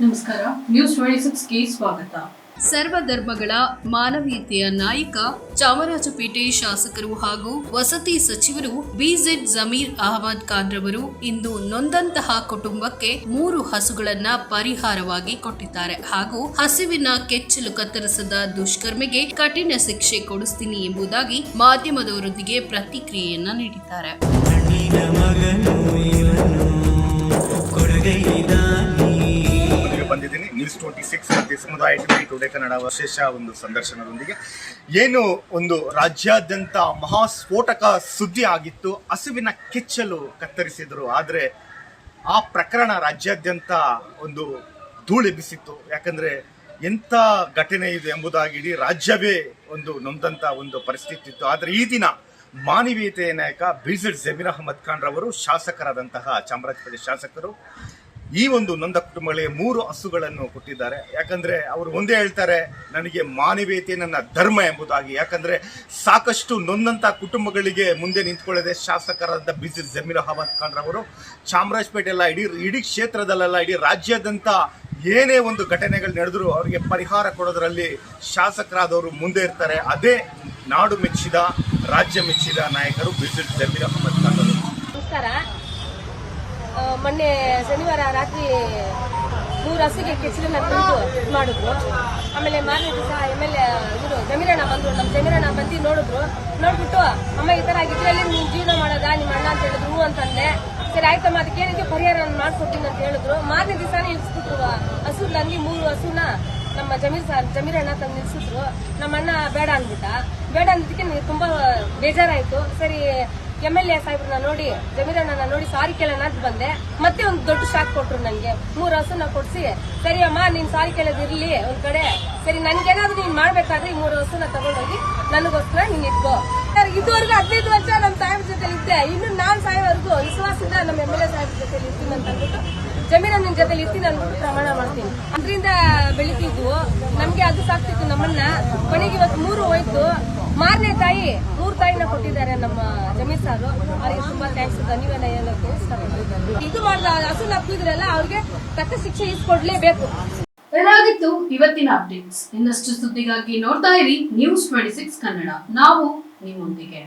ನಮಸ್ಕಾರ news twenty ಸಿಕ್ಸ್ಗೆ ಸ್ವಾಗತ. ಸರ್ವಧರ್ಮಗಳ ಮಾನವೀಯತೆಯ ನಾಯಕ ಚಾಮರಾಜಪೇಟೆ ಶಾಸಕರು ಹಾಗೂ ವಸತಿ ಸಚಿವರು ಬಿಜೆಡ್ ಜಮೀರ್ ಅಹಮದ್ ಖಾನ್ ರವರು ಇಂದು ನೊಂದಂತಹ ಕುಟುಂಬಕ್ಕೆ ಮೂರು ಹಸುಗಳನ್ನ ಪರಿಹಾರವಾಗಿ ಕೊಟ್ಟಿದ್ದಾರೆ. ಹಾಗೂ ಹಸುವಿನ ಕೆಚ್ಚಲು ಕತ್ತರಿಸದ ದುಷ್ಕರ್ಮಿಗೆ ಕಠಿಣ ಶಿಕ್ಷೆ ಕೊಡಿಸ್ತೀನಿ ಎಂಬುದಾಗಿ ಮಾಧ್ಯಮದವರೊಂದಿಗೆ ಪ್ರತಿಕ್ರಿಯೆಯನ್ನ ನೀಡಿದ್ದಾರೆ. ಸಿಕ್ಸ್ ಮತ್ತೆ ಸಮುದಾಯ ಟಿವಿ ಟುಡೇ ಕನ್ನಡ ವಿಶೇಷ ಒಂದು ಸಂದರ್ಶನದೊಂದಿಗೆ. ಏನು ಒಂದು ರಾಜ್ಯಾದ್ಯಂತ ಮಹಾಸ್ಫೋಟಕ ಸುದ್ದಿ ಆಗಿತ್ತು, ಹಸುವಿನ ಕೆಚ್ಚಲು ಕತ್ತರಿಸಿದ್ರು, ಆದರೆ ಆ ಪ್ರಕರಣ ರಾಜ್ಯಾದ್ಯಂತ ಒಂದು ಧೂಳೆಬ್ಬಿಸಿತ್ತು ಯಾಕಂದ್ರೆ ಎಂಥ ಘಟನೆ ಇದೆ ಎಂಬುದಾಗಿ ಇಡೀ ರಾಜ್ಯವೇ ಒಂದು ನೊಂದಂಥ ಒಂದು ಪರಿಸ್ಥಿತಿ ಇತ್ತು. ಆದರೆ ಈ ದಿನ ಮಾನವೀಯತೆಯ ನಾಯಕ ಬಿಜೆಡ್ ಜಮೀರ್ ಅಹಮದ್ ಖಾನ್ ರವರು ಶಾಸಕರಾದಂತಹ ಚಾಮರಾಜಪೇಟೆ ಶಾಸಕರು ಈ ಒಂದು ನೊಂದ ಕುಟುಂಬಗಳಿಗೆ ಮೂರು ಹಸುಗಳನ್ನು ಕೊಟ್ಟಿದ್ದಾರೆ. ಯಾಕಂದ್ರೆ ಅವರು ಒಂದೇ ಹೇಳ್ತಾರೆ, ನನಗೆ ಮಾನವೀಯತೆ ನನ್ನ ಧರ್ಮ ಎಂಬುದಾಗಿ. ಯಾಕಂದ್ರೆ ಸಾಕಷ್ಟು ನೊಂದಂತ ಕುಟುಂಬಗಳಿಗೆ ಮುಂದೆ ನಿಂತ್ಕೊಳ್ಳದೆ ಶಾಸಕರಾದ ಬಿಸಿ ಜಮೀರ್ ಅಹಮದ್ ಖಾನ್ ರವರು, ಚಾಮರಾಜಪೇಟೆ ಎಲ್ಲ ಇಡೀ ಇಡೀ ಕ್ಷೇತ್ರದಲ್ಲೆಲ್ಲ, ಇಡೀ ರಾಜ್ಯಾದ್ಯಂತ ಏನೇ ಒಂದು ಘಟನೆಗಳು ನಡೆದರೂ ಅವರಿಗೆ ಪರಿಹಾರ ಕೊಡೋದ್ರಲ್ಲಿ ಶಾಸಕರಾದವರು ಮುಂದೆ ಇರ್ತಾರೆ. ಅದೇ ನಾಡು ಮೆಚ್ಚಿದ, ರಾಜ್ಯ ಮೆಚ್ಚಿದ ನಾಯಕರು ಬಿಸಿಲ್ ಜಮೀರ್ ಅಹಮದ್ ಖಾನ್ ಅವರು ಮೊನ್ನೆ ಶನಿವಾರ ರಾತ್ರಿ ಮೂರು ಹಸಿಗೆ ಕೆಚ್ಚಲನ್ನ ಇದ್ ಮಾಡಿದ್ರು. ಆಮೇಲೆ ಮಾರನೇ ದಿವಸ ಎಂ ಎಲ್ ಇವರು ಜಮೀರಣ್ಣ ಬಂದ್ರು. ನಮ್ಮ ಜಮೀರಣ್ಣ ಬಂದು ನೋಡಿದ್ರು. ನೋಡ್ಬಿಟ್ಟು, ಅಮ್ಮ, ಈ ಥರ ಇದ್ರಲ್ಲಿ ನೀನ್ ಜೀವನ ಮಾಡೋದಾ? ನಿಮ್ಮ ಅಣ್ಣ ಅಂತ ಹೇಳಿದ್ರು ಹೂ ಅಂತಂದೆ. ಸರಿ, ಆಯ್ತಮ್ಮ, ಅದಕ್ಕೆ ಏನಕ್ಕೆ ಪರಿಹಾರ ಮಾಡ್ಕೊಡ್ತೀನಿ ಅಂತ ಹೇಳಿದ್ರು. ಮಾರನೇ ದಿವಸನೇ ಇಳಿಸ್ಬಿಟ್ರು ಹಸು ನನಗೆ ಮೂರು ಹಸುನ ನಮ್ಮ ಜಮೀರ್ ಸರ್ ಜಮೀರಣ್ಣ ತಂದು ನಿಲ್ಸಿದ್ರು. ನಮ್ಮ ಅಣ್ಣ ಬೇಡ ಅಂದ್ಬಿಟ್ಟ. ಬೇಡ ಅಂದಿದ್ದಕ್ಕೆ ನನಗೆ ತುಂಬಾ ಬೇಜಾರಾಯ್ತು. ಸರಿ ಎಂ ಎಲ್ ಎ ಸಾಹೇಬ್ರನ್ನ ನೋಡಿ ಜಮೀರಣ್ಣನ ನೋಡಿ ಸಾರಿ ಕೇಳೋಣ ಅಂತ ಬಂದೆ. ಮತ್ತೆ ಒಂದು ದೊಡ್ಡ ಶಾಕ್ ಕೊಟ್ರು ನನಗೆ ಮೂರು ಹಸುನ ಕೊಡ್ಸಿ ಸರಿ ಅಮ್ಮ ನೀನ್ ಸಾರಿ ಕೇಳೋದು ಇರ್ಲಿ ಒಂದ್ ಕಡೆ. ಸರಿ ನನ್ಗೇನಾದ್ರೂ ನೀನ್ ಮಾಡ್ಬೇಕಾದ್ರೆ ಈ ಮೂರು ಹಸುನ ತಗೊಂಡೋಗಿ ನನಗೋಸ್ಕರ ನೀನ್ ಇಟ್ಕೋ. ಇದುವರೆಗೂ ಹದಿನೈದು ವರ್ಷ ನಮ್ಮ ಸಾಹೇಬ್ರ ಜೊತೆ ಇದ್ದೆ. ಇನ್ನು ನಾನ್ ಸಾಯೋವರೆಗೂ ವಿಶ್ವಾಸದಿಂದ ನಮ್ಮ ಎಂ ಎಲ್ ಎ ಸಾಹೇಬ್ರ ಜೊತೆ ಇರ್ತೀನಿ ಅಂತ ಅಂದ್ಬಿಟ್ಟು ಜಮೀರಣ್ಣನ ಜೊತೆ ಇರ್ತೀನಿ ಅಂದ್ಬಿಟ್ಟು ಪ್ರಮಾಣ ಮಾಡ್ತೀನಿ. ಅದರಿಂದ ಬೆಳಿತಿದ್ವು ನಮ್ಗೆ ಅದು ಸಾಕ್ತಿತ್ತು ನಮ್ಮನ್ನ. ಕೊನೆಗೆ ಇವತ್ತು ಮೂರು ಹೋಯ್ತು. ಮಾರನೇ ತಾಯಿ ಮೂರು ತಾಯಿನ ಕೊಟ್ಟಿದ್ದಾರೆ ನಮ್ಮ ತುಂಬಾ ಥ್ಯಾಂಕ್ಸ್ ಇದಾಗಿತ್ತು ಇವತ್ತಿನ ಅಪ್ಡೇಟ್ಸ್ ಇನ್ನಷ್ಟು ಸುದ್ದಿಗಾಗಿ ನೋಡ್ತಾ ಇರಿ ನ್ಯೂಸ್ ಟ್ವೆಂಟಿ ಸಿಕ್ಸ್ ಕನ್ನಡ. ನಾವು ನಿಮ್ಮೊಂದಿಗೆ.